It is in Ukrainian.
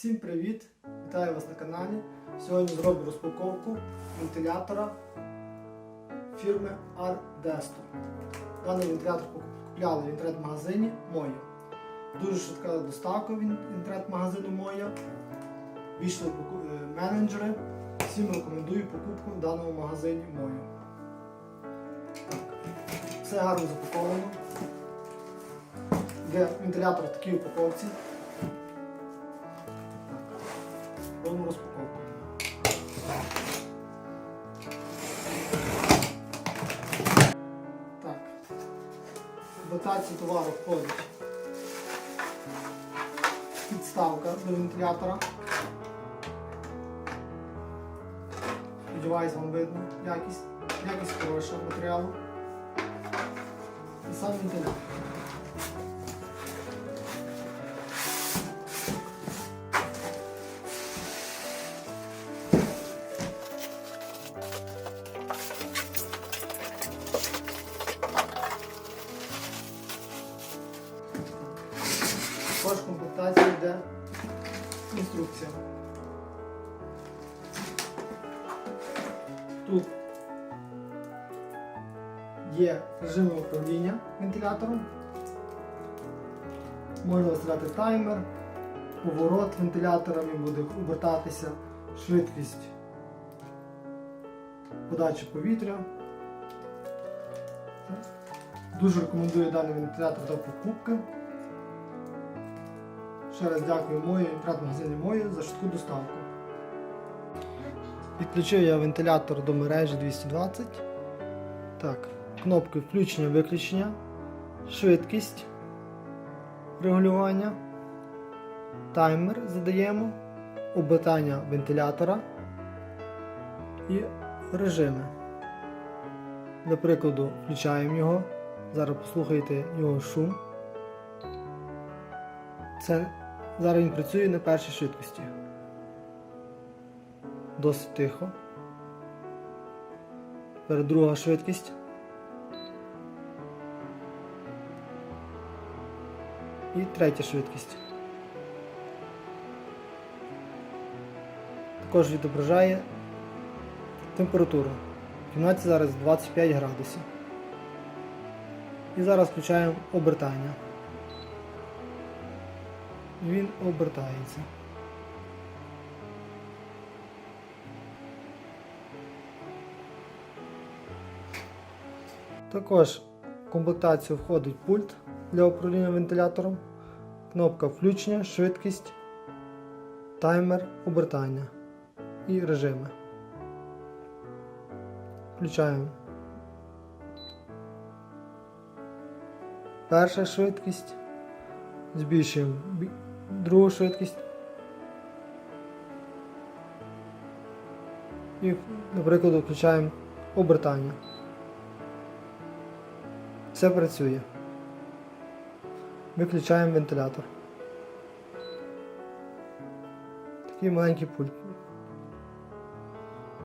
Всім привіт! Вітаю вас на каналі. Сьогодні зроблю розпаковку вентилятора фірми Ardesto. Даний вентилятор купляли в інтернет-магазині Моя. Дуже швидка доставка в інтернет-магазину Моя. Війшли е, менеджери. Всім рекомендую покупку в даному магазині Моя. Все гарно запаковано. Де вентилятор в такій упаковці. Дотацію товару входить підставка до вентилятора. Сподіваюсь, вам видно якість. Якість хороша матеріалу. І сам вентилятор. Також в комплектації йде інструкція. Тут є режими управління вентилятором. Можна виставляти таймер, поворот вентилятора, він буде обертатися, швидкість подачі повітря. Дуже рекомендую даний вентилятор до покупки. Ще раз дякую мої інтернет-магазині Мої за швидку доставку. Підключив я вентилятор до мережі 220. Так, кнопки включення-виключення, швидкість регулювання, таймер задаємо, обертання вентилятора і режими. Для прикладу, включаємо його. Зараз послухайте його шум. Це зараз він працює на першій швидкості. Досить тихо. Тепер друга швидкість. І третя швидкість. Також відображає температуру. В кімнаті зараз 25 градусів. І зараз включаємо обертання. Він обертається. Також в комплектацію входить пульт для управління вентилятором, кнопка включення, швидкість, таймер обертання і режими. Включаємо. Перша швидкість. Збільшуємо бі- другу швидкість. І, наприклад, включаємо обертання. Все працює. Виключаємо вентилятор. Такий маленький пульт.